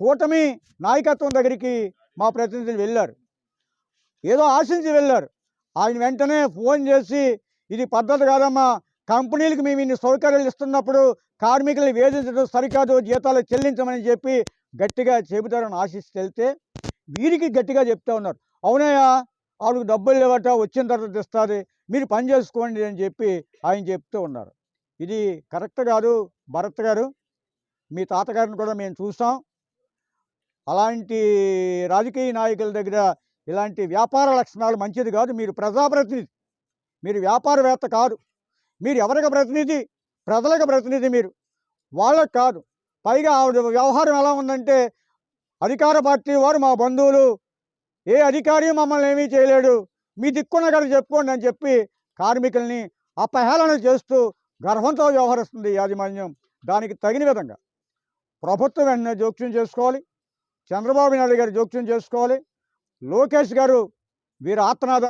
కూటమి నాయకత్వం దగ్గరికి మా ప్రతినిధులు వెళ్ళారు. ఏదో ఆశించి వెళ్ళారు. ఆయన వెంటనే ఫోన్ చేసి ఇది పద్ధతి కాదమ్మా. కంపెనీలకు మేము ఇన్ని సౌకర్యాలు ఇస్తున్నప్పుడు కార్మికులు వేధించడం సరికాదు. జీతాలు చెల్లించమని చెప్పి గట్టిగా చెబుతారని ఆశిస్తే వెళ్తే వీరికి గట్టిగా చెప్తా ఉన్నారు. అవునయ్యా వాళ్ళకి డబ్బులు లేవట వచ్చిన తర్వాత ఇస్తుంది మీరు పని చేసుకోండి అని చెప్పి ఆయన చెప్తూ ఉన్నారు. ఇది కరెక్ట్ కాదు భరత్ గారు. మీ తాతగారిని కూడా మేము చూసాం. అలాంటి రాజకీయ నాయకుల దగ్గర ఇలాంటి వ్యాపార లక్షణాలు మంచిది కాదు. మీరు ప్రజాప్రతినిధి. మీరు వ్యాపారవేత్త కాదు. మీరు ఎవరికి ప్రతినిధి? ప్రజలకు ప్రతినిధి మీరు. వాళ్ళకి కాదు. పైగా ఆవిడ వ్యవహారం ఎలా ఉందంటే అధికార పార్టీ వారు మా బంధువులు ఏ అధికారి మమ్మల్ని ఏమీ చేయలేడు. మీ దిక్కున్న కదా చెప్పుకోండి అని చెప్పి కార్మికుల్ని అపహేళన చేస్తూ గర్వంతో వ్యవహరిస్తుంది యాజమాన్యం. దానికి తగిన విధంగా. ప్రభుత్వం వెంటనే జోక్యం చేసుకోవాలి. చంద్రబాబు నాయుడు గారు జోక్యం చేసుకోవాలి. లోకేష్ గారు వీరు ఆత్మనాథ